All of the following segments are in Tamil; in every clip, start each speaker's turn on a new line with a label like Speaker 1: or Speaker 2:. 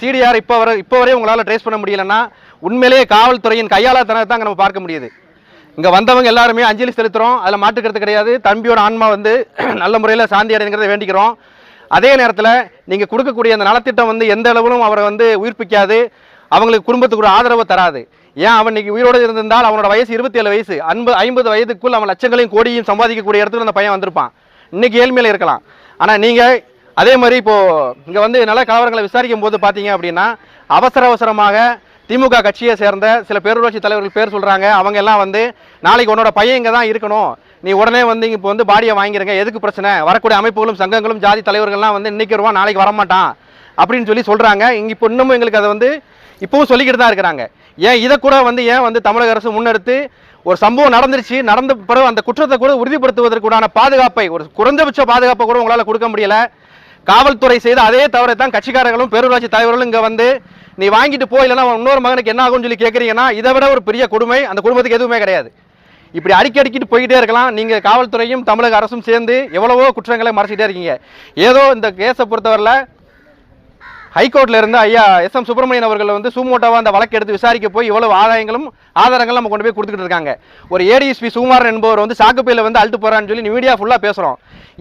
Speaker 1: சிடிஆர் இப்போ வரை இப்போ வரை உங்களால் ட்ரேஸ் பண்ண முடியலன்னா உண்மையிலேயே காவல்துறையின் கையாளத்தனத்தை தான் நம்ம பார்க்க முடியுது. இங்கே வந்தவங்க எல்லாருமே அஞ்சலி செலுத்துகிறோம் அதில் மாட்டுக்கிறது கிடையாது. தம்பியோட ஆன்மா வந்து நல்ல முறையில் சாந்தி அடைங்கிறத வேண்டிக்கிறோம். அதே நேரத்தில் நீங்கள் கொடுக்கக்கூடிய அந்த நலத்திட்டம் வந்து எந்த அளவிலும் அவரை வந்து உயிர்ப்பிக்காது. அவங்களுக்கு குடும்பத்துக்கு ஒரு ஆதரவு தராது. ஏன் அவன் இன்னைக்கு உயிரோடு இருந்திருந்தால் அவனோட வயசு இருபத்தி ஏழு வயசு. அன்பு ஐம்பது வயதுக்குள் அவன் லட்சங்களையும் கோடியும் சம்பாதிக்கக்கூடிய இடத்துல அந்த பையன் வந்திருப்பான். இன்னைக்கு ஏழ்மையில் இருக்கலாம். ஆனால் நீங்கள் அதே மாதிரி இப்போது இங்கே வந்து நல கலவரங்களை விசாரிக்கும் போது பார்த்தீங்க அப்படின்னா அவசர அவசரமாக திமுக கட்சியை சேர்ந்த சில பேரூராட்சி தலைவர்கள் பேர் சொல்கிறாங்க அவங்க எல்லாம் வந்து நாளைக்கு உன்னோட பையன் இங்கே தான் இருக்கணும். நீ உடனே வந்து இங்கே இப்போ வந்து பாடியை வாங்கிருங்க. எதுக்கு பிரச்சனை? வரக்கூடிய அமைப்புகளும் சங்கங்களும் ஜாதி தலைவர்கள்லாம் வந்து இன்னைக்கு வருவான் நாளைக்கு வரமாட்டான். அப்படின்னு சொல்லி சொல்கிறாங்க இங்கே இப்போ இன்னமும் எங்களுக்கு அதை வந்து இப்போவும் சொல்லிக்கிட்டு தான் இருக்கிறாங்க. ஏன் இதை கூட வந்து ஏன் வந்து தமிழக அரசு முன்னெடுத்து ஒரு சம்பவம் நடந்துருச்சு நடந்த பிறகு அந்த குற்றத்தை கூட உறுதிப்படுத்துவதற்குண்டான பாதுகாப்பை ஒரு குறைந்தபட்ச பாதுகாப்பை கூட உங்களால் கொடுக்க முடியல. காவல்துறை செய்த அதே தவறை தான் கட்சிக்காரர்களும் பேரூராட்சி தலைவர்களும் இங்கே வந்து நீ வாங்கிட்டு போய் இல்லைன்னா இன்னொரு மகனுக்கு என்ன ஆகும்னு சொல்லி கேட்குறீங்கன்னா இதை விட ஒரு பெரிய கொடுமை அந்த குடும்பத்துக்கு எதுவுமே கிடையாது. இப்படி அடிக்க அடிக்கிட்டு போய்கிட்டே இருக்கலாம். நீங்கள் காவல்துறையும் தமிழக அரசும் சேர்ந்து எவ்வளவோ குற்றங்களை மறைச்சிட்டே இருக்கீங்க. ஏதோ இந்த கேஸை பொறுத்தவரையில் ஹைகோர்ட்ல இருந்து ஐயா எஸ் எம் சுப்பிரமணியன் அவர்கள் வந்து சுமோட்டோவா அந்த வழக்கு எடுத்து விசாரிக்க போய் இவ்வளவு ஆதாயங்களும் ஆதாரங்களும் நம்ம கொண்டு போய் கொடுத்துட்டு இருக்காங்க. ஒரு ஏடிஎஸ்பி சுகுமாரன் என்பவர் வந்து சாக்குப்பையில வந்து அழுத்து போறான்னு சொல்லி மீடியா ஃபுல்லா பேசுறோம்.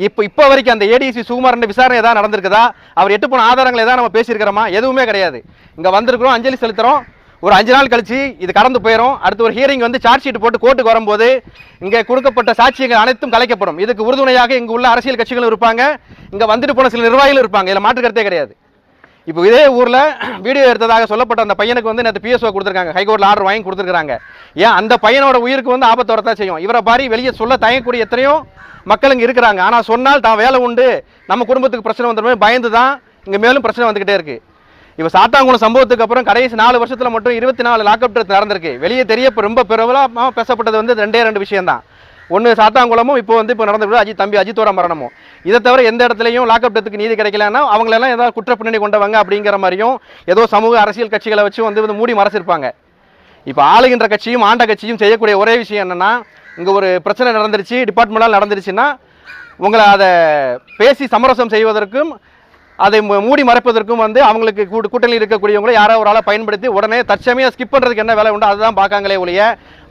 Speaker 1: இப்போ இப்போ வரைக்கும் அந்த ஏடிஎஸ்பி சுகுமாரன் விசாரணை ஏதாவது நடந்திருக்குதா? அவர் எட்டு போன ஆதாரங்கள் ஏதாவது நம்ம பேசியிருக்கிறோமா? எதுவுமே கிடையாது. இங்க வந்திருக்கிறோம் அஞ்சலி செலுத்துறோம். ஒரு அஞ்சு நாள் கழிச்சு இது கடந்து போயிடும் அடுத்து ஒரு ஹியரிங் வந்து சார்ஜ் ஷீட் போட்டு கோர்ட்டுக்கு வரும்போது இங்கே கொடுக்கப்பட்ட சாட்சியங்கள் அனைத்தும் கலைக்கப்படும். இதுக்கு உறுதுணையாக இங்கே உள்ள அரசியல் கட்சிகளும் இருப்பாங்க. இங்கே வந்துட்டு போன சில நிர்வாகிகளும் இருப்பாங்க. இதில் மாற்று கருத்தே கிடையாது. இப்போ இதே ஊரில் வீடியோ எடுத்ததாக சொல்லப்பட்ட அந்த பையனுக்கு வந்து நேற்று பிஎஸ்ஓ கொடுத்துருக்காங்க. ஹைகோர்ட்டில் ஆர்டர் வாங்கி கொடுத்துருக்காங்க ஏன்? அந்த பையனோட உயிருக்கு வந்து ஆபத்து வரத்தான் செய்யும். இவரை பாரி வெளியே சொல்ல தயங்கக்கூடிய எத்தனையோ மக்கள் இங்கே இருக்கிறாங்க. ஆனால் சொன்னால் தான் வேலை உண்டு. நம்ம குடும்பத்துக்கு பிரச்சனை வந்துடுமே பயந்து தான் இங்கே மேலும் பிரச்சனை வந்துக்கிட்டே இருக்குது இப்போ சாத்தாங்குளம் சம்பவத்துக்கு அப்புறம் கடைசி நாலு வருஷத்தில் மட்டும் இருபத்தி நாலு லாக்அப் நடந்திருக்கு. வெளியே தெரிய ரொம்ப பிரபலமாக பேசப்பட்டது வந்து ரெண்டே ரெண்டு விஷயம் தான் ஒன்று சாத்தாங்குளமும் இப்போ வந்து இப்போ நடந்துவிடும் அஜித் தம்பி அஜித்தோட மரணமும். இதை தவிர எந்த இடத்துலையும் லாக்அப் டெத்துக்கு நீதி கிடைக்கலன்னா அவங்களெல்லாம் ஏதாவது குற்ற பின்னணி கொண்டவங்க அப்படிங்கிற மாதிரியும் ஏதோ சமூக அரசியல் கட்சிகளை வச்சு வந்து வந்து மூடி மறைச்சிருப்பாங்க. இப்போ ஆளுகின்ற கட்சியும் ஆண்ட கட்சியும் செய்யக்கூடிய ஒரே விஷயம் என்னென்னா இங்கே ஒரு பிரச்சனை நடந்துருச்சு டிபார்ட்மெண்டால் நடந்துருச்சுன்னா உங்களை அதை பேசி சமரசம் செய்வதற்கும் அதை மூடி மறைப்பதற்கும் வந்து அவங்களுக்கு கூட்டு கூட்டணியில் இருக்கக்கூடியவங்களை யாரோ ஒரு ஆளை பயன்படுத்தி உடனே தற்சமயம் ஸ்கிப் பண்ணுறதுக்கு என்ன வேலை உண்டோ? அதுதான் பார்க்காங்களே ஒழிய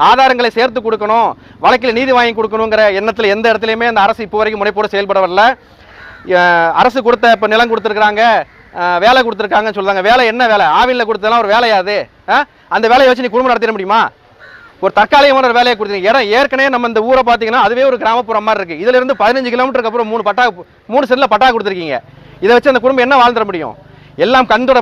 Speaker 1: ஆதாரங்களை சேர்த்து கொடுக்கணும் வழக்கில் நீதி வாங்கி கொடுக்கணுங்கிற எண்ணத்தில் எந்த இடத்துலையுமே அந்த அரசு இப்போ வரைக்கும் முனைப்போடு செயல்பட வரல. அரசு கொடுத்த இப்போ நிலம் கொடுத்துருக்குறாங்க வேலை கொடுத்துருக்காங்கன்னு சொல்லுவாங்க வேலை என்ன வேலை? ஆவினில் கொடுத்ததெல்லாம் ஒரு வேலையாது அந்த வேலையை வச்சு நீ குடும்பம் நடத்திட முடியுமா? ஒரு தற்காலிகமான ஒரு வேலையை கொடுத்தீங்க. இடம் ஏற்கனவே நம்ம இந்த ஊரை பார்த்தீங்கன்னா அதுவே ஒரு கிராமப்புறம் மாதிரி இருக்குது இதிலிருந்து பதினஞ்சு கிலோமீட்டருக்கு அப்புறம் மூணு பட்டா மூணு செட்டில் பட்டா கொடுத்துருக்கீங்க. இதை வச்சு அந்த குடும்பம் என்ன வாழ்ந்துட முடியும்? எல்லாம் கண்தோட